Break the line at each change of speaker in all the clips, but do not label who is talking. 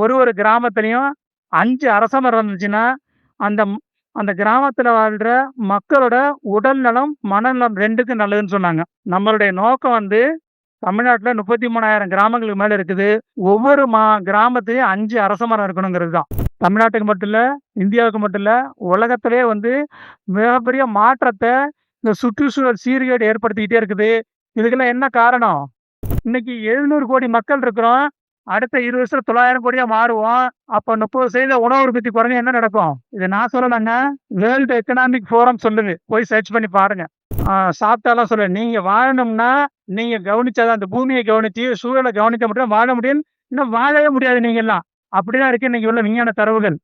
ஒரு ஒரு கிராமத்துலேயும் அஞ்சு அரச மரம் இருந்துச்சுன்னா, அந்த அந்த கிராமத்தில் வாழ்கிற மக்களோட உடல் நலம், மனநலம் ரெண்டுக்கும் நல்லதுன்னு சொன்னாங்க. நம்மளுடைய நோக்கம் வந்து தமிழ்நாட்டில் முப்பத்தி மூணாயிரம் கிராமங்களுக்கு மேலே இருக்குது. ஒவ்வொரு மா கிராமத்துலேயும் அஞ்சு அரச மரம் இருக்கணுங்கிறது தான். தமிழ்நாட்டுக்கு மட்டும் இல்லை இந்தியாவுக்கு மட்டும் இல்லை உலகத்திலே வந்து மிகப்பெரிய மாற்றத்தை இந்த சுற்றுச்சூழல் சீர்கேடு ஏற்படுத்திக்கிட்டே இருக்குது. இதுக்கெல்லாம் என்ன காரணம்? இன்னைக்கு 700 கோடி மக்கள் இருக்கிறோம். அடுத்த 20 வருஷத்துல 900 கோடியா மாறுவோம். அப்ப 30% உணவு உற்பத்தி குறைஞ்ச என்ன நடக்கும்? இது நான் சொல்லலைங்க வேர்ல்டு எக்கனாமிக் ஃபோரம் சொல்லுது. போய் சர்ச் பண்ணி பாருங்க. சாப்பிட்டாலாம் சொல்லல. நீங்க வாழணும்னா, நீங்க கவனிச்சாதான் தான் பூமியை கவனிச்சு, சூழலை கவனிக்க மட்டும் வாழ முடியும். இன்னும் வாழவே முடியாது நீங்கலாம். அப்படிதான் இருக்கு இன்னைக்கு உள்ள விஞ்ஞான தரவுகள்.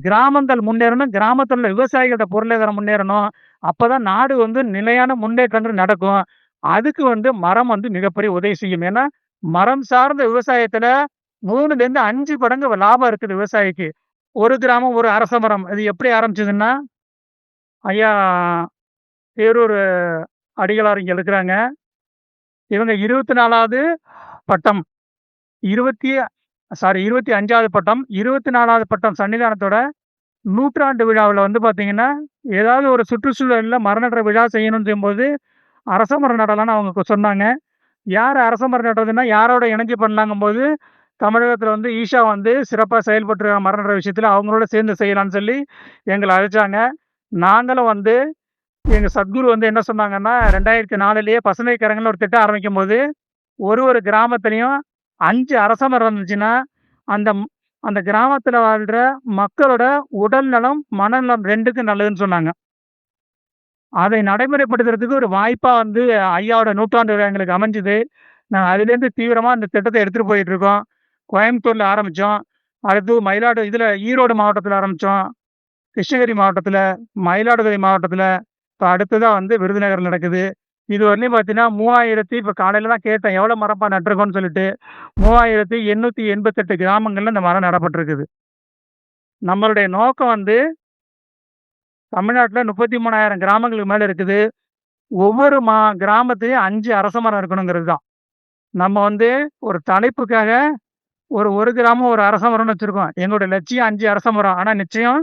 கிராமங்கள் முன்னேறணும். கிராமத்தில் உள்ள விவசாயிகளோட பொருளாதாரம் முன்னேறணும். அப்பதான் நாடு வந்து நிலையான முன்னேற்றங்கள் நடக்கும். அதுக்கு வந்து மரம் வந்து மிகப்பெரிய உதவி செய்யும். ஏன்னா, மரம் சார்ந்த விவசாயத்துல 3லேருந்து 5 மடங்கு லாபம் இருக்குது விவசாயிக்கு. ஒரு கிராமம், ஒரு அரச மரம். இது எப்படி ஆரம்பிச்சதுன்னா, ஐயா பேரூர் அடிகளார் இங்கே இருக்கிறாங்க. இவங்க 24வது பட்டம். 20 சாரி 25வது பட்டம். 24வது பட்டம் சன்னிதானத்தோட நூற்றாண்டு விழாவில் வந்து பார்த்தீங்கன்னா, ஏதாவது ஒரு சுற்றுச்சூழலில் மரம் நடுற விழா செய்யணும்னு செய்யும்போது, அரச மரம் நடலான்னு அவங்க சொன்னாங்க. யார் அரச மரம் நடுறதுன்னா, யாரோட இணைஞ்சு பண்ணலாங்கும்போது, தமிழகத்தில் வந்து ஈஷா வந்து சிறப்பாக செயல்பட்டு மரம் விஷயத்தில் அவங்களோட சேர்ந்து செய்யலாம்னு சொல்லி எங்களை அழைச்சாங்க. நாங்களும் வந்து எங்கள் சத்குரு வந்து என்ன சொன்னாங்கன்னா, 2004லயே பசுமை கரங்கள்னு ஒரு திட்டம் ஆரம்பிக்கும்போது, ஒரு ஒரு கிராமத்துலேயும் அஞ்சு அரச மரம் இருந்துச்சுன்னா, அந்த அந்த கிராமத்தில் வாழ்ற மக்களோட உடல் நலம், மனநலம் ரெண்டுக்கும் நல்லதுன்னு சொன்னாங்க. அதை நடைமுறைப்படுத்துறதுக்கு ஒரு வாய்ப்பாக வந்து ஐயாவோட நூற்றாண்டு விழா எங்களுக்கு அமைஞ்சுது நாங்கள் அதுலேருந்து தீவிரமாக அந்த திட்டத்தை எடுத்துகிட்டு போயிட்டுருக்கோம் கோயம்புத்தூரில் ஆரம்பித்தோம் அடுத்து மயிலாடு இதில் ஈரோடு மாவட்டத்தில் ஆரம்பித்தோம் கிருஷ்ணகிரி மாவட்டத்தில் மயிலாடுதுறை மாவட்டத்தில் இப்போ அடுத்ததாக வந்து விருதுநகர் நடக்குது. இதுவரையிலும் பார்த்தீங்கன்னா, மூவாயிரத்தி இப்போ காலையில் தான் கேட்டேன். எவ்வளோ மரப்பா நட்டுருக்கோன்னு சொல்லிட்டு. மூவாயிரத்து எண்ணூற்றி எண்பத்தெட்டு கிராமங்களில் இந்த மரம் நடப்பட்டிருக்குது. நம்மளுடைய நோக்கம் வந்து தமிழ்நாட்டில் முப்பத்தி மூணாயிரம் கிராமங்களுக்கு மேலே இருக்குது. ஒவ்வொரு மா கிராமத்திலையும் அஞ்சு அரச மரம் இருக்கணுங்கிறது தான். நம்ம வந்து ஒரு தலைப்புக்காக ஒரு ஒரு கிராமம், ஒரு அரச மரம்னு வச்சுருக்கோம் எங்களோட லட்சியம் அஞ்சு அரச மரம். ஆனால் நிச்சயம்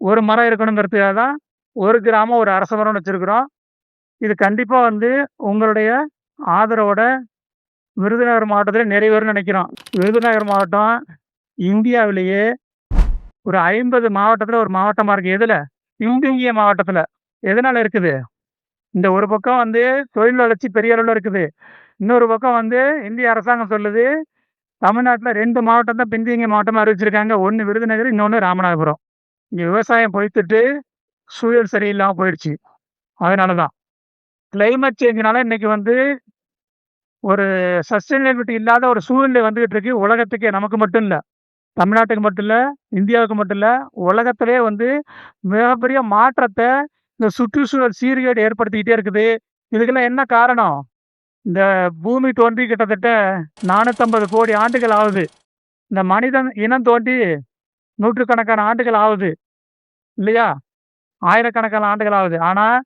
ஒரு மரம் இருக்கணுங்கிறதுக்காக தான் ஒரு கிராமம், ஒரு அரச மரம்னு வச்சுருக்குறோம் இது கண்டிப்பாக வந்து உங்களுடைய ஆதரவோட விருதுநகர் மாவட்டத்தில் நிறைவேறும்னு நினைக்கிறோம். விருதுநகர் மாவட்டம் இந்தியாவிலேயே ஒரு ஐம்பது மாவட்டத்தில் ஒரு மாவட்டமாக இருக்குது எதில் பின்தங்கிய மாவட்டத்தில் எதனால் இருக்குது? இந்த ஒரு பக்கம் வந்து தொழில் வளர்ச்சி பெரிய அளவில் இருக்குது. இன்னொரு பக்கம் வந்து இந்திய அரசாங்கம் சொல்லுது, தமிழ்நாட்டில் ரெண்டு மாவட்டம் தான் பின்தங்கிய மாவட்டமாக அறிவிச்சிருக்காங்க. ஒன்று விருதுநகர், இன்னொன்று ராமநாதபுரம். இங்கே விவசாயம் பொய்த்துட்டு, சூழல் சரியில்லாமல் போயிடுச்சு. அதனால தான். கிளைமேட் சேஞ்சினால இன்றைக்கி வந்து ஒரு சஸ்டைனபிலிட்டி இல்லாத ஒரு சூழ்நிலை வந்துகிட்டு இருக்கு. உலகத்துக்கே நமக்கு மட்டும் இல்லை தமிழ்நாட்டுக்கு மட்டும் இல்லை இந்தியாவுக்கு மட்டும் இல்லை உலகத்திலே வந்து மிகப்பெரிய மாற்றத்தை இந்த சுற்றுச்சூழல் சீர்கேடு ஏற்படுத்திக்கிட்டே இருக்குது. இதுக்கெல்லாம் என்ன காரணம்? இந்த பூமி தோன்றி கிட்டத்தட்ட 450 கோடி ஆண்டுகள் ஆகுது. இந்த மனிதன் இனம் தோன்றி நூற்றுக்கணக்கான ஆண்டுகள் ஆகுது. இல்லையா? ஆயிரக்கணக்கான ஆண்டுகள் ஆகுது. ஆனால்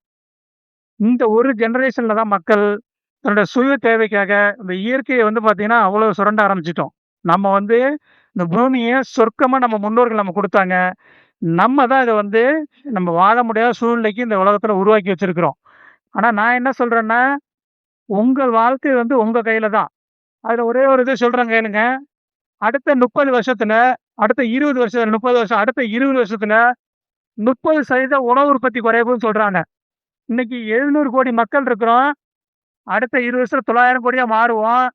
இந்த ஒரு ஜென்ரேஷனில் தான் மக்கள் தன்னோட சுய தேவைக்காக இந்த இயற்கையை வந்து பார்த்திங்கன்னா அவ்வளோ சுரண்ட ஆரம்பிச்சிட்டோம் நம்ம வந்து இந்த பூமியை சொர்க்கமாக நம்ம முன்னோர்கள் நம்ம கொடுத்தாங்க நம்ம தான் இதை வந்து நம்ம வாழ முடியாத சூழ்நிலைக்கு இந்த உலகத்தில் உருவாக்கி வச்சுருக்கிறோம் ஆனால் நான் என்ன சொல்கிறேன்னா உங்கள் வாழ்க்கை வந்து உங்கள் கையில் தான். அதில் ஒரே ஒரு இது சொல்கிறேங்க கேளுங்க. அடுத்த முப்பது வருஷத்தில் அடுத்த இருபது வருஷத்தில் முப்பது வருஷம், அடுத்த இருபது வருஷத்தில் முப்பது சதவீத உணவு உற்பத்தி குறைவுன்னு சொல்கிறாங்க இன்னைக்கு 700 கோடி மக்கள் இருக்கிறோம். அடுத்த 20 வருஷத்துல தொள்ளாயிரம் கோடியாக மாறுவோம்.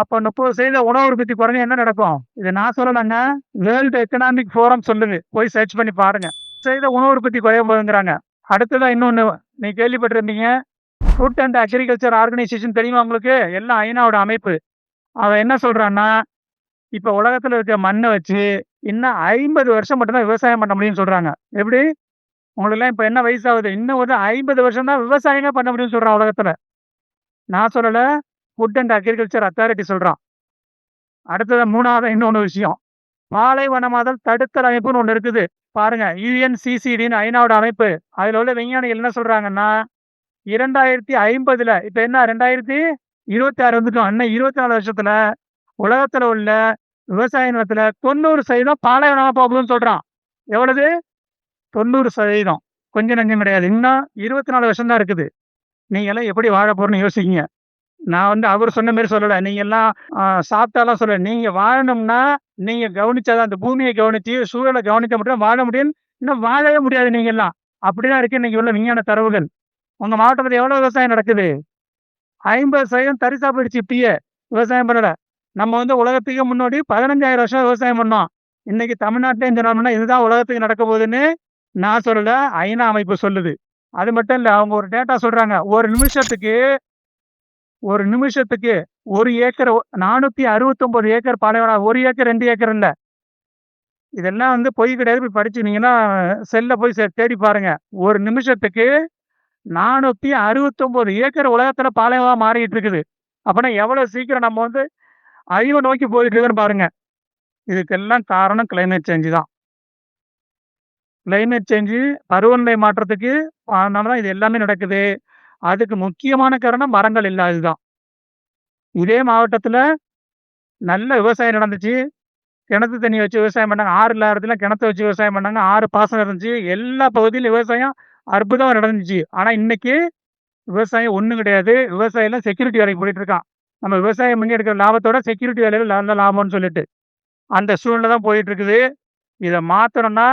அப்போ முப்பது சதவீத உணவு உற்பத்தி குறைஞ்சா என்ன நடக்கும்? இது நான் சொல்லலைங்க வேர்ல்டு எக்கனாமிக் ஃபோரம் சொல்லுது. போய் சர்ச் பண்ணி பாருங்க. செய்த உணவு உற்பத்தி குறைய போகுதுங்கிறாங்க. அடுத்ததான் இன்னொன்று நீ கேள்விப்பட்டிருந்தீங்க. ஃபுட் அண்ட் அக்ரிகல்ச்சர் ஆர்கனைசேஷன் தெரியுமா உங்களுக்கு? எல்லாம் ஐநாவோட அமைப்பு. அவன் என்ன சொல்கிறான்னா இப்போ உலகத்தில் இருக்க மண்ணை வச்சு இன்னும் 50 வருஷம் மட்டும்தான் விவசாயம் பண்ண முடியும்னு சொல்கிறாங்க எப்படி? உங்களுக்குலாம் இப்போ என்ன வயசாகுது? இன்னும் ஒரு 50 வருஷம் தான் விவசாயமே பண்ண முடியும்னு சொல்கிறான் உலகத்தில் நான் சொல்லலை ஃபுட் அண்ட் அக்ரிகல்ச்சர் அத்தாரிட்டி சொல்றான். அடுத்தது மூணாவது இன்னொன்னு விஷயம். பாலைவனமாதல் தடுத்தல் அமைப்புன்னு ஒன்று இருக்குது. பாருங்க. யுஎன்சிசிடின்னு ஐநாவோட அமைப்பு. அதுல உள்ள விஞ்ஞானிகள் என்ன சொல்றாங்கன்னா, 2050ல இப்ப என்ன 2026 வந்துட்டோம். இன்னும் 24 வருஷத்துல உலகத்துல உள்ள விவசாய நிலத்துல 90% பாலைவனமா போகுதுன்னு சொல்றான். எவ்வளவு? 90% கொஞ்சம் நஞ்சம் கிடையாது. இன்னும் 24 வருஷம் தான் இருக்குது. நீங்களாம் எப்படி வாழ போகிறோன்னு யோசிக்கீங்க நான் வந்து அவர் சொன்ன மாரி சொல்லலை நீங்கள் எல்லாம் சாப்பிட்டாலாம் சொல்லல. நீங்கள் வாழணும்னா, நீங்கள் கவனிச்சா தான் அந்த பூமியை கவனித்து சூழலை கவனிக்க மட்டும் வாழ முடியும். இன்னும் வாழவே முடியாது நீங்கலாம். அப்படிதான் இருக்கு இன்னைக்கு உள்ள விஞ்ஞான தரவுகள். உங்கள் மாவட்டத்தில் எவ்வளோ விவசாயம் நடக்குது? 50% தரிசா போயிடுச்சு இப்பயே. விவசாயம் பண்ணல. நம்ம வந்து உலகத்துக்கு முன்னாடி பதினஞ்சாயிரம் வருஷம் விவசாயம் பண்ணோம். இன்னைக்கு தமிழ்நாட்டிலையும் சொன்னோம்னா, இதுதான் உலகத்துக்கு நடக்க போகுதுன்னு நான் சொல்லலை ஐநா அமைப்பு சொல்லுது. அது மட்டும் இல்லை அவங்க ஒரு டேட்டா சொல்கிறாங்க ஒரு நிமிஷத்துக்கு ஒரு நிமிஷத்துக்கு ஒரு ஏக்கர் 469 ஏக்கர் பாலைவனம் ஒரு ஏக்கர் ரெண்டு ஏக்கர் இல்லை இதெல்லாம் வந்து பொய் கிடையாது. போய் படிச்சீங்கன்னா, செல்ல போய் தேடி பாருங்க. ஒரு நிமிஷத்துக்கு 469 ஏக்கர் உலகத்தில் பாலைவனமா மாறிட்டு இருக்குது. அப்படின்னா எவ்வளோ சீக்கிரம் நம்ம வந்து அழிவை நோக்கி போயிட்டு இருக்குன்னு பாருங்க. இதுக்கெல்லாம் காரணம் கிளைமேட் சேஞ்சு தான். கிளைமேட் சேஞ்சு பருவநிலை மாற்றத்துக்கு அதனால தான் இது எல்லாமே நடக்குது. அதுக்கு முக்கியமான காரணம் மரங்கள் இல்லாததுதான் இதே மாவட்டத்துல நல்ல விவசாயம் நடந்துச்சு. கிணத்து தண்ணி வச்சு விவசாயம் பண்ணாங்க. ஆறு இல்லாத இடத்துல கிணத்த வச்சு விவசாயம் பண்ணாங்க. ஆறு பாசனம் இருந்துச்சு. எல்லா பகுதியிலும் விவசாயம் அற்புதமாக நடந்துச்சு. ஆனா இன்னைக்கு விவசாயம் ஒன்றும் கிடையாது. விவசாயில செக்யூரிட்டி வேலைக்கு போயிட்டு இருக்கான். நம்ம விவசாயம் முன்னே எடுக்கிற லாபத்தோட செக்யூரிட்டி வேலையில நல்ல லாபம்னு சொல்லிட்டு. அந்த சூழ்நிலை தான் போயிட்டு இருக்குது. இதை மாத்தணும்னா,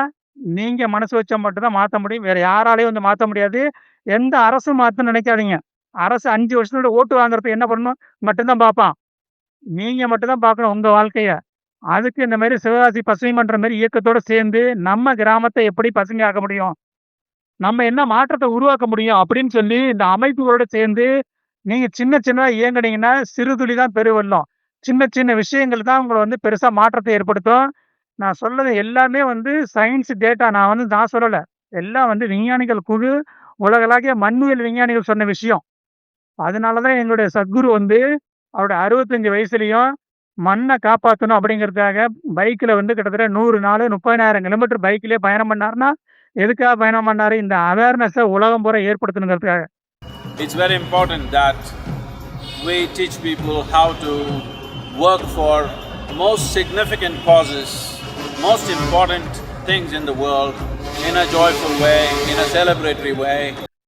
நீங்க மனசு வச்சா மட்டும்தான் மாற்ற முடியும். வேற யாராலையும் வந்து மாற்ற முடியாது. எந்த அரசும் மாத்தணும்னு நினைக்காதீங்க. அரசு அஞ்சு வருஷத்தோட ஓட்டு வாங்குறதுக்கு என்ன பண்ணணும் மட்டும்தான் பார்ப்பான். நீங்கள் மட்டும் தான் பார்க்கணும் உங்கள் வாழ்க்கையை அதுக்கு இந்த மாதிரி சிவகாசி பசுமை பண்ணுற மாதிரி இயக்கத்தோட சேர்ந்து, நம்ம கிராமத்தை எப்படி பசுமையாக்க முடியும்? நம்ம என்ன மாற்றத்தை உருவாக்க முடியும்? அப்படின்னு சொல்லி இந்த அமைப்புகளோட சேர்ந்து, நீங்கள் சின்ன சின்னதாக இயங்குனீங்கன்னா, சிறுதுளி தான் பெருவெள்ளம். சின்ன சின்ன விஷயங்கள் தான் உங்களை வந்து பெருசாக மாற்றத்தை ஏற்படுத்தும். நான் சொல்றது எல்லாமே வந்து சயின்ஸ் டேட்டா. நான் வந்து நான் சொல்லலை எல்லாம் வந்து விஞ்ஞானிகள் குழு, உலகளாகிய மண்ணியல் விஞ்ஞானிகள் சொன்ன விஷயம். அதனால தான் எங்களுடைய சத்குரு வந்து, அவருடைய அறுபத்தஞ்சு வயசுலேயும் மண்ணை காப்பாற்றணும் அப்படிங்கிறதுக்காக பைக்கில் வந்து கிட்டத்தட்ட நூறு நாள் முப்பதினாயிரம் கிலோமீட்டர் பைக்கிலே பயணம் பண்ணாருன்னா, எதுக்காக பயணம் பண்ணாரு? இந்த அவேர்னஸை உலகம் பூரா ஏற்படுத்தணுங்கிறதுக்காக.
It's very important that we teach people how to work for most significant causes, most important things in the world in a joyful way, in a celebratory way.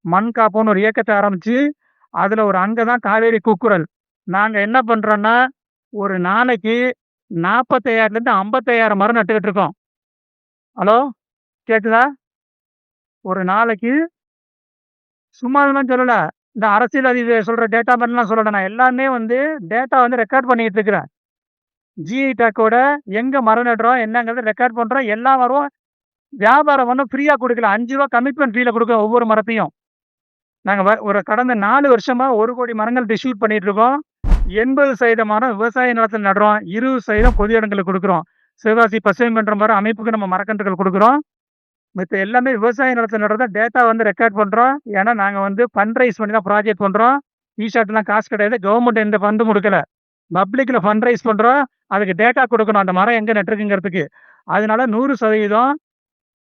மண் காப்போம்னு ஒரு இயக்கத்தை ஆரம்பிச்சு, அதுல ஒரு அங்க தான் காவேரி கூக்குரல். நாங்க என்ன பண்றோம்னா, ஒரு நாளைக்கு 45,000லேருந்து 55,000 மரம் நட்டுக்கிட்டு இருக்கோம். ஹலோ! கேக்குதா? ஒரு நாளைக்கு சும்மா இதெல்லாம் சொல்லல. இந்த அதிபர் சொல்ற டேட்டா மாதிரிலாம் சொல்லலை நான் எல்லாமே வந்து டேட்டா வந்து ரெக்கார்ட் பண்ணிட்டு இருக்கிறேன். ஜிஐ டேக்கோட எங்க மரம் நடுறோம், என்னங்கிறத ரெக்கார்ட் பண்றோம். எல்லா மரம் வியாபாரம் ஒன்றும் ஃப்ரீயாக கொடுக்கல அஞ்சு ரூபா கமிட்மெண்ட் ஃபீல கொடுக்க ஒவ்வொரு மரத்தையும். நாங்கள் வ ஒரு கடந்த 4 வருஷமா 1,00,00,000 மரங்கள் டிஸ்ட்ரிபியூட் பண்ணிட்டு இருக்கோம். 80% மரம் விவசாய நிலத்தில் நடுறோம். 20% பொது இடங்களுக்கு கொடுக்குறோம் சிவகாசி பசுமை மன்றம் மாரி அமைப்புக்கு நம்ம மரக்கன்றுகள் கொடுக்குறோம் மற்ற எல்லாமே விவசாய நிலத்தில் நடுறத டேட்டா வந்து ரெக்கார்ட் பண்ணுறோம் ஏன்னா, நாங்கள் வந்து ஃபண்ட் ரைஸ் பண்ணி தான் ப்ராஜெக்ட் பண்ணுறோம் ஈஷாட்லாம் காசு கிடையாது. கவர்மெண்ட் எந்த ஃபண்டும் கொடுக்கல பப்ளிக்கில் ஃபண்ட் ரைஸ் பண்ணுறோம் அதுக்கு டேட்டா கொடுக்கணும் அந்த மரம் எங்கே நட்டுருக்குங்கிறதுக்கு. அதனால 100%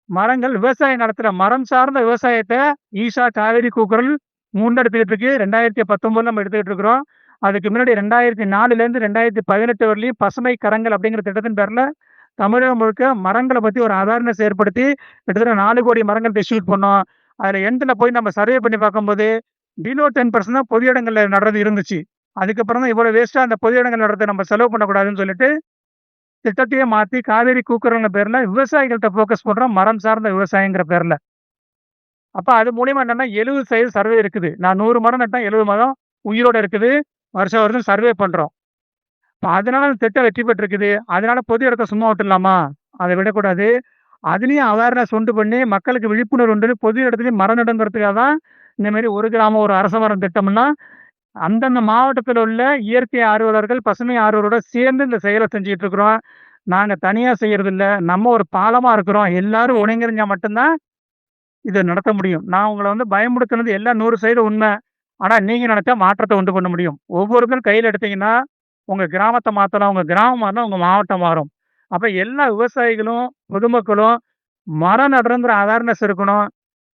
மரங்கள் விவசாயம் நடத்துகிற மரம் சார்ந்த விவசாயத்தை ஈஷா, காவேரி கூக்குரல் முன்னெடுத்துக்கிட்டு இருக்கு. 2019ல நம்ம எடுத்துக்கிட்டு இருக்கிறோம். அதுக்கு முன்னாடி 2004லேருந்து 2018 வரலையும் பசுமை கரங்கள் அப்படிங்கிற திட்டத்தின் பேர்ல, தமிழகம் முழுக்க மரங்களை பத்தி ஒரு அவேர்னஸ் ஏற்படுத்தி, கிட்டத்தட்ட நாலு கோடி மரங்கள் டிஸ்ட்ரிபியூட் பண்ணோம். அதுல எண்ட்ல போய் நம்ம சர்வே பண்ணி பார்க்கும்போது, பிலோ 10% தான் பொது இடங்கள்ல நடுறது இருந்துச்சு. அதுக்கப்புறம் தான் இவ்வளவு வேஸ்ட்டாக அந்த பொது இடங்கள் நடுறத நம்ம செலவு பண்ணக்கூடாதுன்னு சொல்லிட்டு, திட்டத்தையே மாத்தி காவேரி கூக்குறங்கிற பேர்ல விவசாயிகள்ட்ட ஃபோக்கஸ் பண்றோம். மரம் சார்ந்த விவசாயங்கிற பேர்ல. அப்ப அது மூலியமா என்னன்னா 70% சர்வே இருக்குது. நான் நூறு மரம் நட்டா 70 மரம் உயிரோட இருக்குது. வருஷம் வருஷம் சர்வே பண்றோம். இப்போ அதனால அந்த திட்டம் வெற்றி பெற்றிருக்குது. அதனால பொது இடத்த சும்மா விட்டுடலாமா? அதை விடக்கூடாது. அதுலேயும் அவேர்னஸ் உண்டு பண்ணி, மக்களுக்கு விழிப்புணர்வு உண்டு பொது இடத்துலையும் மரம் நடுங்கிறதுக்காக தான், இந்தமாரி ஒரு கிராமம் ஒரு அரச மரம் திட்டம்னா, அந்தந்த மாவட்டத்தில் உள்ள இயற்கை ஆர்வலர்கள், பசுமை ஆர்வலரோட சேர்ந்து இந்த செயலை செஞ்சுட்டு இருக்கிறோம். தனியாக செய்கிறது இல்லை நம்ம ஒரு பாலமாக இருக்கிறோம். எல்லாரும் ஒருங்கிணைஞ்சா மட்டும்தான் இதை நடத்த முடியும். நான் உங்களை வந்து பயமுறுத்துனது எல்லாம் நூறு சைடு உண்மை ஆனால் நீங்கள் நினச்சா மாற்றத்தை உண்டு பண்ண முடியும். ஒவ்வொருத்தரும் கையில் எடுத்தீங்கன்னா, உங்கள் கிராமத்தை மாற்றலாம் உங்கள் கிராமம் மாறினா உங்கள் மாவட்டம் மாறும். அப்போ எல்லா விவசாயிகளும், பொதுமக்களும் மரம் நடுறங்கிற அவேர்னஸ் இருக்கணும்.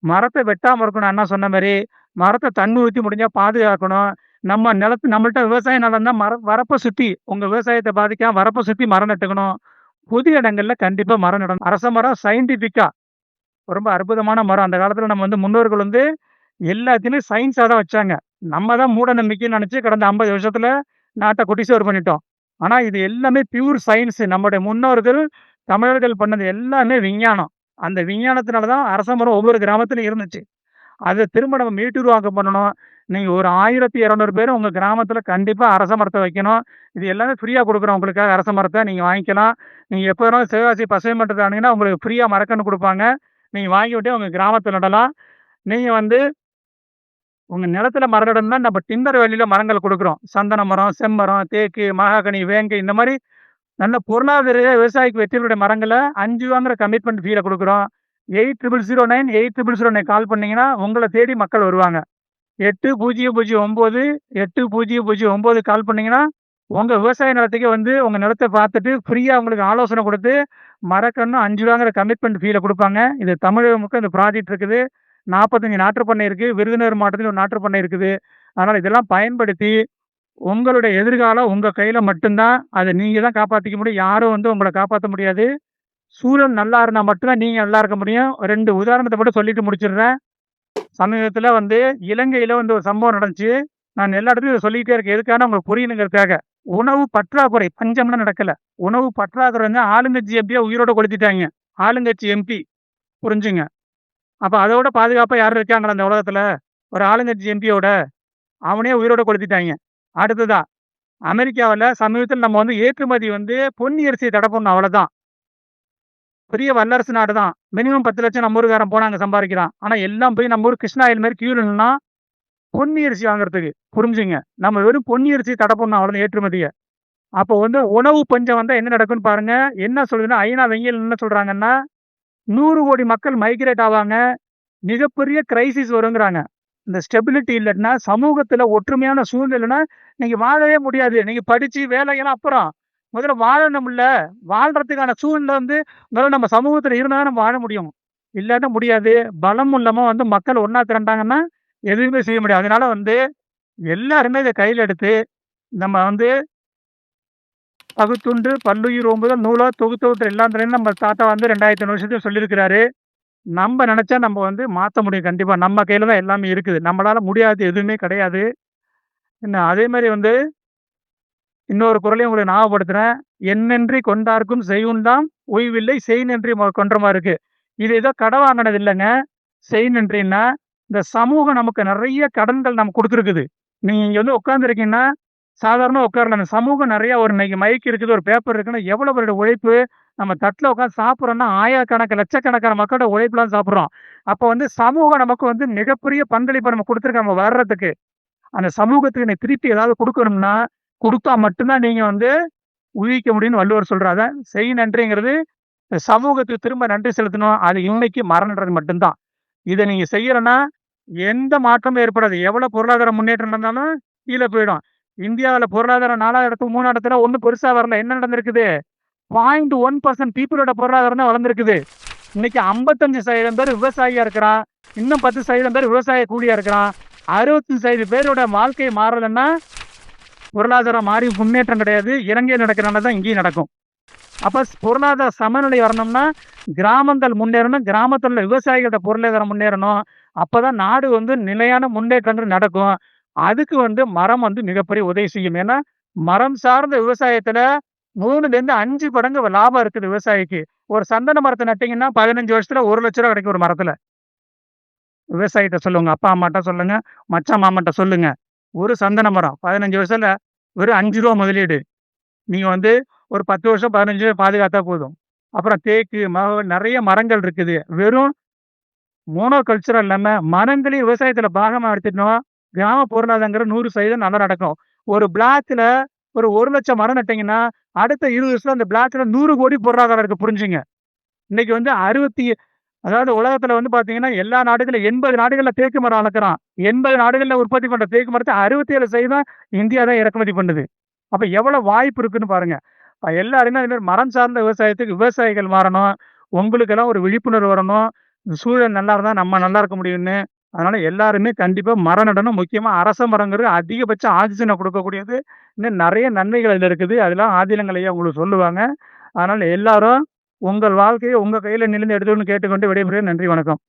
மரத்தை வெட்டாமல் இருக்கணும் அண்ணா சொன்ன மாதிரி மரத்தை தண்ணி ஊற்றி முடிஞ்சால் பாதுகாக்கணும். நம்ம நிலத்து நம்மள்ட்ட விவசாய நிலம் தான் மர வரப்பை சுற்றி உங்கள் விவசாயத்தை பாதிக்காம வரப்பை சுற்றி மரம் நட்டுக்கணும். பொது இடங்களில் கண்டிப்பாக மரம் நடணும். அரச மரம் சயின்டிஃபிக்காக ரொம்ப அற்புதமான மரம். அந்த காலத்தில் நம்ம வந்து முன்னோர்கள் வந்து எல்லாத்தையுமே சயின்ஸாக தான் வச்சாங்க. நம்ம தான் மூட நம்பிக்கைன்னு நினச்சி கடந்த 50 வருஷத்துல நாட்ட குட்டிச்சுவர் பண்ணிட்டோம். ஆனால் இது எல்லாமே பியூர் சயின்ஸு நம்முடைய முன்னோர்கள், தமிழர்கள் பண்ணது எல்லாமே விஞ்ஞானம். அந்த விஞ்ஞானத்தினால தான் அரச மரம் ஒவ்வொரு கிராமத்திலும் இருந்துச்சு. அதை திரும்ப நம்ம மீட்டுருவாக்கம் பண்ணணும். நீங்கள் ஒரு 1200 பேர் உங்கள் கிராமத்தில் கண்டிப்பாக அரச மரத்தை வைக்கணும். இது எல்லாமே ஃப்ரீயாக கொடுக்குறோம் உங்களுக்காக அரச மரத்தை நீங்கள் வாங்கிக்கலாம். நீங்கள் எப்போ வேணாலும் சிவகாசி பசுமை மன்றத்துல ஆனீங்கன்னா, உங்களுக்கு ஃப்ரீயாக மரக்கன்று கொடுப்பாங்க நீங்கள் வாங்கி விட்டு உங்கள் கிராமத்தில் நடலாம். நீங்கள் வந்து உங்கள் நிலத்துல மரம் நடணும்னா நம்ம டிம்பர் வேலில மரங்கள் கொடுக்குறோம் சந்தன மரம், செம்மரம், தேக்கு, மகாகனி, வேங்கை இந்த மாதிரி நல்ல பொருளாதார விவசாயிக்கு வெற்றியுடைய மரங்கள ரூ. 5 வாங்குற கமிட்மெண்ட் ஃபீலை கொடுக்குறோம் 8009 8009 கால் பண்ணிங்கன்னா உங்களை தேடி மக்கள் வருவாங்க. 8009 8009 கால் பண்ணிங்கன்னா உங்கள் விவசாய நிலத்துக்கே வந்து உங்கள் நிலத்த பார்த்துட்டு ஃப்ரீயாக உங்களுக்கு ஆலோசனை கொடுத்து மரக்கன்னு ரூ. 5 வாங்குற கமிட்மெண்ட் ஃபீலை கொடுப்பாங்க இது தமிழக முழுக்க இந்த ப்ராஜெக்ட் இருக்குது. நாற்பத்தஞ்சு நாற்று பண்ணை இருக்குது விருதுநகர் மாவட்டத்தில் ஒரு நாற்று பண்ணை இருக்குது. அதனால் இதெல்லாம் பயன்படுத்தி, உங்களுடைய எதிர்காலம் உங்கள் கையில் மட்டும்தான் அதை நீங்கள் தான் காப்பாற்றிக்க முடியும். யாரும் வந்து உங்களை காப்பாற்ற முடியாது. சூழல் நல்லா இருந்தால் மட்டும் தான் நல்லா இருக்க முடியும். ரெண்டு உதாரணத்தை மட்டும் சொல்லிட்டு முடிச்சிடுறேன் சமீபத்தில் வந்து இலங்கையில் வந்து ஒரு சம்பவம் நடந்துச்சு. நான் எல்லா இடத்துலையும் சொல்லிக்கிட்டே இருக்கேன். எதுக்கான உங்களுக்கு புரியணுங்கிறதுக்காக. உணவு பற்றாக்குறை பஞ்சம்லாம் நடக்கல. உணவு பற்றாக்குறை வந்து ஆளுங்கட்சி எம்பிய உயிரோட கொளுத்திட்டாங்க ஆளுங்கட்சி எம்பி. புரிஞ்சுங்க. அப்போ அதோட பாதுகாப்பாக யார் இருக்காங்களா அந்த உலகத்தில் ஒரு ஆளுங்கட்சி எம்பியோட. அவனே உயிரோட கொளுத்திட்டாங்க அடுத்ததா, அமெரிக்காவில் சமீபத்தில் நம்ம வந்து ஏற்றுமதி வந்து பொன்னி அரிசியை தடை பண்ணோம் அவ்வளோதான் பெரிய வல்லரசு நாடு தான். மினிமம் 10,00,000 நம்ம நம்பூருக்காரன் போனாங்க சம்பாதிக்கிறோம் ஆனால் ஆனா எல்லாம் போய் நம்ம ஊர் கிருஷ்ணா ஆயில் மாரி கியூல பொன்னி அரிசி வாங்குறதுக்கு. புரிஞ்சுங்க. நம்ம வெறும் பொன்னி அரிசி தடை பண்ணோம் அவ்வளோ ஏற்றுமதியை அப்போ வந்து உணவு பஞ்சம் வந்தால் என்ன நடக்கும்னு பாருங்க. என்ன சொல்லுதுன்னா, ஐநா விஞ்ஞானிகள் என்ன சொல்கிறாங்கன்னா நூறு கோடி மக்கள் மைக்ரேட் ஆவாங்க. மிகப்பெரிய கிரைசிஸ் வருங்கிறாங்க. இந்த ஸ்டெபிலிட்டி இல்லைன்னா சமூகத்தில் ஒற்றுமையான சூழ்நிலைன்னா, நீங்கள் வாழவே முடியாது. நீங்கள் படித்து வேலையெல்லாம் அப்புறம். முதல்ல வாழணும்ல. வாழ்றதுக்கான சூழ்நிலை வந்து முதல்ல நம்ம சமூகத்தில் இருந்தால் நம்ம வாழ முடியும். இல்லாட்டா முடியாது. பலம் இல்லாம வந்து மக்கள் ஒன்றா திரண்டாங்கன்னா, எதுவுமே செய்ய முடியாது. அதனால வந்து எல்லாருமே இதை கையில் எடுத்து, நம்ம வந்து பகுத்துண்டு பல்லுயிர் ஓம்புதல் நூலாக தொகுத்தொகுத்தல் எல்லா நம்ம தாத்தா வந்து 2500 வருஷத்துல சொல்லியிருக்கிறாரு. நம்ம நினச்சா நம்ம வந்து மாற்ற முடியும் கண்டிப்பாக நம்ம கையில் தான் எல்லாமே இருக்குது. நம்மளால் முடியாது எதுவுமே கிடையாது. என்ன அதே மாதிரி வந்து இன்னொரு குறளையும் உங்களுக்கு ஞாபகப்படுத்துறேன். என்னென்றி கொண்டார்க்கும் செய்யுண்டாம் உய்வில்லை செய் நன்றி கொன்றமா" இருக்கு. இது ஏதோ கடன் இல்லைங்க செய் நன்றின்னா இந்த சமூகம் நமக்கு நிறைய கடன்கள் நம்ம கொடுத்துருக்குது நீங்க இங்க வந்து உட்காந்துருக்கீங்கன்னா சாதாரண உட்காரல அந்த சமூகம் நிறைய ஒரு இன்னைக்கு மைக் இருக்குது, ஒரு பேப்பர் இருக்குன்னா, எவ்வளோ பேருடைய உழைப்பு. நம்ம தட்டில் உட்காந்து சாப்பிட்றோன்னா ஆயிரக்கணக்கு, லட்சக்கணக்கான மக்களோட உழைப்புலாம் சாப்பிட்றோம் அப்போ வந்து சமூகம் நமக்கு வந்து மிகப்பெரிய பங்களிப்ப நம்ம குடுத்துருக்கு நம்ம வர்றதுக்கு அந்த சமூகத்துக்கு நீ திருப்பி ஏதாவது கொடுக்கணும்னா கொடுத்தா மட்டும்தான் நீங்கள் வந்து உயிக்க முடியும்னு வள்ளுவர் சொல்கிறார் செய் நன்றிங்கிறது சமூகத்துக்கு திரும்ப நன்றி செலுத்தணும். அது இன்னைக்கு மரணன்றது மட்டும்தான் இதை நீங்கள் செய்யலைன்னா எந்த மாற்றமும் ஏற்படாது. எவ்வளோ பொருளாதார முன்னேற்றம் நடந்தாலும் கீழே போயிடும். இந்தியாவில் பொருளாதாரம் நாலாவது இடத்துக்கு மூணாவது இடத்துல ஒன்றும் பெருசாக வரல. என்ன நடந்திருக்குது? 0.1% பீப்பிளோட பொருளாதாரம் தான் வளர்ந்துருக்குது இன்னைக்கு 55% பேர் விவசாயியாக இருக்கிறான். இன்னும் 10% பேர் விவசாய கூலியாக இருக்கிறான். 65% பேரோட வாழ்க்கை மாறலைன்னா பொருளாதாரம் மாறி முன்னேற்றம் கிடையாது. இலங்கையில் நடக்கிறனால தான் இங்கேயும் நடக்கும். அப்போ பொருளாதார சமநிலை வரணும்னா, கிராமங்கள் முன்னேறணும். கிராமத்தில் உள்ள விவசாயிகளோட பொருளாதாரம் முன்னேறணும். அப்போ தான் நாடு வந்து நிலையான முன்னேற்றங்கள் நடக்கும். அதுக்கு வந்து மரம் வந்து மிகப்பெரிய உதவி செய்யும். ஏன்னா, மரம் சார்ந்த விவசாயத்தில் மூணுலேருந்து அஞ்சு படங்கு லாபம் இருக்குது விவசாயிக்கு. ஒரு சந்தன மரத்தை நட்டிங்கன்னா பதினஞ்சு வருஷத்தில் ஒரு லட்ச ரூபா கிடைக்கும் ஒரு மரத்தில் விவசாயிகிட்ட சொல்லுங்கள் அப்பா, அம்மாட்ட சொல்லுங்கள் மச்சான், மாமாட்ட சொல்லுங்கள் ஒரு சந்தன மரம் 15 வருஷத்துல வெறும் அஞ்சு ரூபா முதலீடு. நீங்கள் வந்து ஒரு 10 வருஷம், 15 வருஷம் பாதுகாத்தா போதும். அப்புறம் தேக்கு, மக நிறைய மரங்கள் இருக்குது. வெறும் மோனோகல்ச்சரா இல்லாம, மரங்களையும் விவசாயத்தில் பாகமாக எடுத்துட்டோம். கிராம பொருளாதாரங்கிற நூறு சதவீதம் நல்லா நடக்கும். ஒரு பிளாக்ல ஒரு ஒரு லட்சம் மரம் நட்டிங்கன்னா அடுத்த 20 வருஷத்துல அந்த பிளாக்ல 100,00,00,000 பொருளாதாரம் இருக்குது புரிஞ்சுங்க. இன்னைக்கு வந்து 60 அதாவது உலகத்துல வந்து பாத்தீங்கன்னா எல்லா நாடுகளும் எண்பது நாடுகள்ல தேக்கு மரம் அளக்கிறோம் எண்பது நாடுகள்ல உற்பத்தி பண்ற தேக்கு மரத்தை அறுபத்தி ஏழு சதவீதம் இந்தியா தான் இறக்குமதி பண்ணுது. அப்ப எவ்வளவு வாய்ப்பு இருக்குன்னு பாருங்க. எல்லாருமே அது மாதிரி மரம் சார்ந்த விவசாயத்துக்கு விவசாயிகள் மாறணும். உங்களுக்கெல்லாம் ஒரு விழிப்புணர்வு வரணும். சூழல் நல்லா இருந்தா நம்ம நல்லா இருக்க முடியும்னு. அதனால எல்லாருமே கண்டிப்பா மரம் நடணும். முக்கியமா அரச மரங்கிறது அதிகபட்ச ஆக்சிஜனை கொடுக்கக்கூடியது இன்னும் நிறைய நன்மைகள் அதில் இருக்குது. அதெல்லாம் ஆதிலங்களையே உங்களுக்கு சொல்லுவாங்க. அதனால எல்லாரும் உங்கள் வாழ்க்கையை உங்கள் கையில் நிலந்து எடுத்துக்கணும்னு கேட்டுக்கொண்டு விடைபெறுகிறேன். நன்றி வணக்கம்.